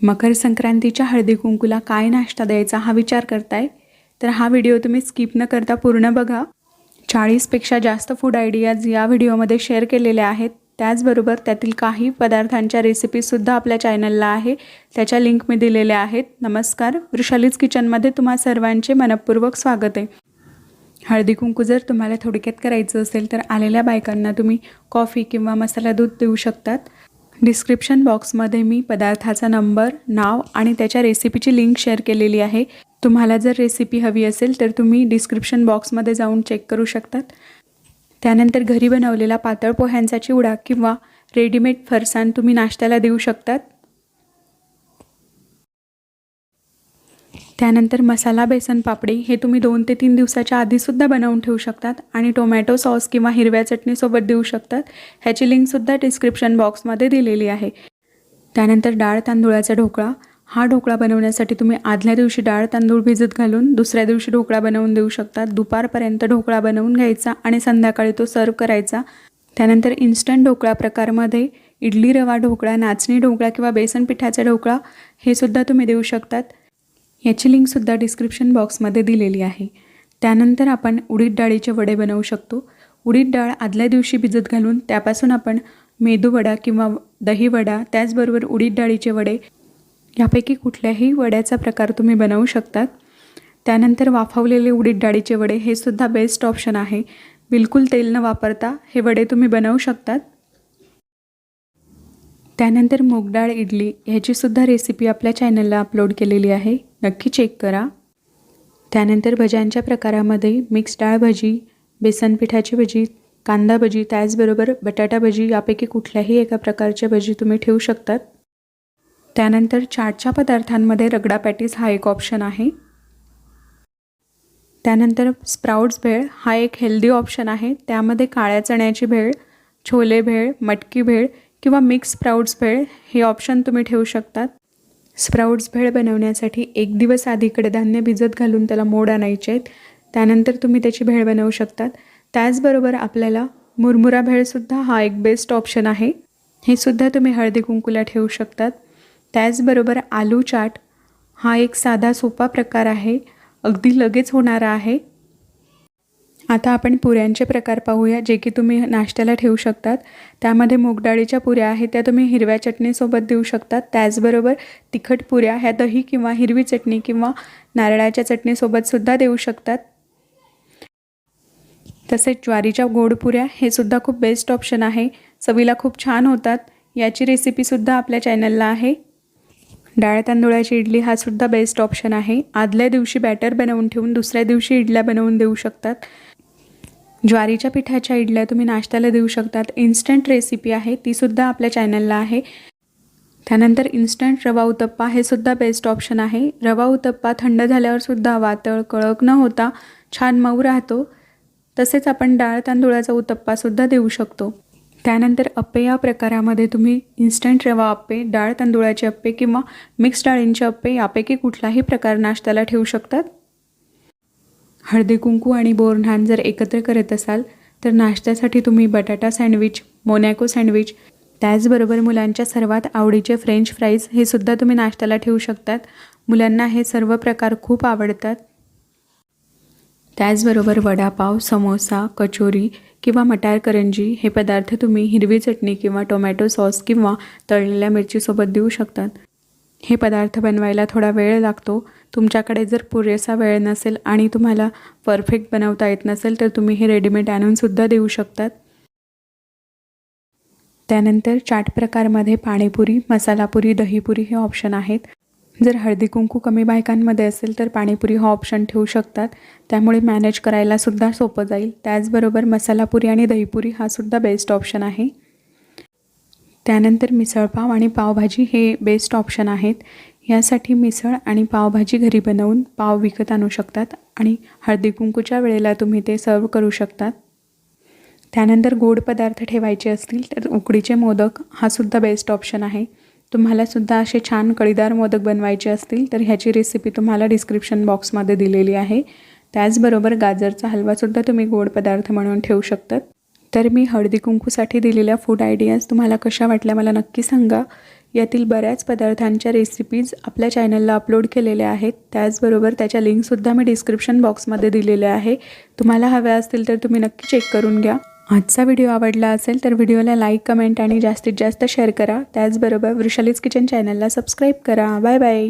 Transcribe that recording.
मकर संक्रांतीच्या हळदी कुंकूला काय नाश्ता द्यायचा हा विचार करताय? तर हा व्हिडिओ तुम्ही स्किप न करता पूर्ण बघा. चाळीसपेक्षा जास्त फूड आयडियाज या व्हिडिओमध्ये शेअर केलेल्या आहेत. त्याचबरोबर त्यातील काही पदार्थांच्या रेसिपीसुद्धा आपल्या चॅनलला आहे. त्याच्या लिंक मी दिलेल्या आहेत. नमस्कार. वृषालीज किचनमध्ये तुम्हा सर्वांचे मनपूर्वक स्वागत आहे. हळदी कुंकू जर तुम्हाला थोडक्यात करायचं असेल तर आलेल्या बायकांना तुम्ही कॉफी किंवा मसाला दूध देऊ शकतात. डिस्क्रिप्शन बॉक्समध्ये मी पदार्थाचा नंबर नाव आणि त्याच्या रेसिपीची लिंक शेअर केलेली आहे. तुम्हाला जर रेसिपी हवी असेल तर तुम्ही डिस्क्रिप्शन बॉक्समध्ये जाऊन चेक करू शकतात. त्यानंतर घरी बनवलेला पातळ पोह्यांचा चिवडा किंवा रेडीमेड फरसाण तुम्ही नाश्त्याला देऊ शकतात. त्यानंतर मसाला बेसन पापडी हे तुम्ही दोन ते तीन दिवसाच्या आधीसुद्धा बनवून ठेवू शकतात आणि टोमॅटो सॉस किंवा हिरव्या चटणीसोबत देऊ शकतात. ह्याची लिंकसुद्धा डिस्क्रिप्शन बॉक्समध्ये दिलेली आहे. त्यानंतर डाळ तांदूळाचा ढोकळा. हा ढोकळा बनवण्यासाठी तुम्ही आदल्या दिवशी डाळ तांदूळ भिजत घालून दुसऱ्या दिवशी ढोकळा बनवून देऊ शकतात दुपारपर्यंत ढोकळा बनवून घ्यायचा आणि संध्याकाळी तो सर्व करायचा. त्यानंतर इन्स्टंट ढोकळा प्रकारमध्ये इडली रवा ढोकळा नाचणी ढोकळा किंवा बेसन पिठाचा ढोकळा हे सुद्धा तुम्ही देऊ शकतात. याची लिंकसुद्धा डिस्क्रिप्शन बॉक्समध्ये दिलेली आहे. त्यानंतर आपण उडीद डाळीचे वडे बनवू शकतो. उडीद डाळ आदल्या दिवशी भिजत घालून त्यापासून आपण मेदूवडा किंवा दही वडा त्याचबरोबर उडीद डाळीचे वडे यापैकी कुठल्याही वड्याचा प्रकार तुम्ही बनवू शकतात. त्यानंतर वाफवलेले उडीद डाळीचे वडे हे सुद्धा बेस्ट ऑप्शन आहे. बिलकुल तेल न वापरता हे वडे तुम्ही बनवू शकतात. त्यानंतर मूगडाळ इडली ह्याचीसुद्धा रेसिपी आपल्या चॅनलला अपलोड केलेली आहे. नक्की चेक करा. त्यानंतर भज्यांच्या प्रकारामध्ये मिक्स डाळ भजी बेसन पिठाची भजी कांदा भजी त्याचबरोबर बटाटा भजी यापैकी कुठल्याही एका प्रकारच्या भजी तुम्ही ठेवू शकतात. त्यानंतर चाटच्या पदार्थांमध्ये रगडा पॅटीस हा एक ऑप्शन आहे. त्यानंतर स्प्राउट्स भेळ हा एक हेल्दी ऑप्शन आहे. त्यामध्ये काळ्या चण्याची भेळ छोले भेळ मटकी भेळ किंवा मिक्स स्प्राउट्स भेळ हे ऑप्शन तुम्ही ठेवू शकतात. स्प्राउट्स भेळ बनवण्यासाठी एक दिवस आधी कडधान्य भिजत घालून त्याला मोड आणायचे आहेत. त्यानंतर तुम्ही त्याची भेळ बनवू शकतात. त्याचबरोबर आपल्याला मुरमुरा भेळसुद्धा हा एक बेस्ट ऑप्शन आहे. हे सुद्धा तुम्ही हळदी कुंकूला ठेवू शकतात. त्याचबरोबर आलू चाट हा एक साधा सोपा प्रकार आहे. अगदी लगेच होणारा आहे. आता आपण पुऱ्यांचे प्रकार पाहूया जे की तुम्ही नाश्त्याला ठेवू शकतात. त्यामध्ये मूगडाळीच्या पुऱ्या आहेत त्या तुम्ही हिरव्या चटणीसोबत देऊ शकतात. त्याचबरोबर तिखट पुऱ्या ह्या दही किंवा हिरवी चटणी किंवा नारळाच्या चटणीसोबतसुद्धा देऊ शकतात. तसेच ज्वारीच्या गोड पुऱ्या हे सुद्धा खूप बेस्ट ऑप्शन आहे. चवीला खूप छान होतात. याची रेसिपीसुद्धा आपल्या चॅनलला आहे. डाळ तांदुळाची इडली हा सुद्धा बेस्ट ऑप्शन आहे. आदल्या दिवशी बॅटर बनवून ठेवून दुसऱ्या दिवशी इडल्या बनवून देऊ शकतात. ज्वारीच्या पिठाच्या इडल्या तुम्ही नाश्त्याला देऊ शकतात. इन्स्टंट रेसिपी आहे. तीसुद्धा आपल्या चॅनलला आहे. त्यानंतर इन्स्टंट रवा उत्तप्पा हे सुद्धा बेस्ट ऑप्शन आहे. रवा उत्तप्पा थंड झाल्यावरसुद्धा वातळ कळक न होता छान मऊ राहतो. तसेच आपण डाळ तांदुळाचा उत्तप्पासुद्धा देऊ शकतो. त्यानंतर अप्पे या प्रकारामध्ये तुम्ही इन्स्टंट रवा अप्पे डाळ तांदुळाचे अप्पे किंवा मिक्स डाळींचे अप्पे यापैकी कुठलाही प्रकार नाश्त्याला ठेवू शकतात. हळदी कुंकू आणि बोरन्हान जर एकत्र करत असाल तर नाश्त्यासाठी तुम्ही बटाटा सँडविच मोनॅको सँडविच त्याचबरोबर मुलांच्या सर्वात आवडीचे फ्रेंच फ्राईज हे सुद्धा तुम्ही नाश्त्याला ठेवू शकतात. मुलांना हे सर्व प्रकार खूप आवडतात. त्याचबरोबर वडापाव समोसा कचोरी किंवा मटार करंजी हे पदार्थ तुम्ही हिरवी चटणी किंवा टोमॅटो सॉस किंवा तळलेल्या मिरचीसोबत देऊ शकतात. हे पदार्थ बनवायला थोडा वेळ लागतो. तुमच्याकडे जर पुरेसा वेळ नसेल आणि तुम्हाला परफेक्ट बनवता येत नसेल तर तुम्ही हे रेडीमेड आणूनसुद्धा देऊ शकतात. त्यानंतर चाट प्रकारमध्ये पाणीपुरी मसालापुरी दहीपुरी हे ऑप्शन आहेत. जर हळदी कुंकू कमी बायकांमध्ये असेल तर पाणीपुरी हा ऑप्शन ठेवू शकतात. त्यामुळे मॅनेज करायलासुद्धा सोपं जाईल. त्याचबरोबर मसालापुरी आणि दहीपुरी हा सुद्धा बेस्ट ऑप्शन आहे. त्यानंतर मिसळपाव आणि पावभाजी हे बेस्ट ऑप्शन आहेत. यासाठी मिसळ आणि पावभाजी घरी बनवून पाव विकत आणू शकतात आणि हळदी कुंकूच्या वेळेला तुम्ही ते सर्व करू शकतात. त्यानंतर गोड पदार्थ ठेवायचे असतील तर उकडीचे मोदक हा सुद्धा बेस्ट ऑप्शन आहे. तुम्हालासुद्धा असे छान कळीदार मोदक बनवायचे असतील तर ह्याची रेसिपी तुम्हाला डिस्क्रिप्शन बॉक्समध्ये दिलेली आहे. त्याचबरोबर गाजरचा हलवासुद्धा तुम्ही गोड पदार्थ म्हणून ठेवू शकतात. तर मी हळदी कुंकूसाठी दिलेल्या फूड आयडियाज तुम्हाला कशा वाटल्या मला नक्की सांगा. यातील बऱ्याच पदार्थांच्या रेसिपीज आपल्या चॅनलला अपलोड केलेल्या आहेत. त्याचबरोबर त्याच्या लिंकसुद्धा मी डिस्क्रिप्शन बॉक्समध्ये दिलेल्या आहे. तुम्हाला हव्या असतील तर तुम्ही नक्की चेक करून घ्या. आजचा व्हिडिओ आवडला असेल तर व्हिडिओला लाईक कमेंट आणि जास्तीत जास्त शेअर करा. त्याचबरोबर वृषालीज किचन चॅनलला सबस्क्राईब करा. Bye bye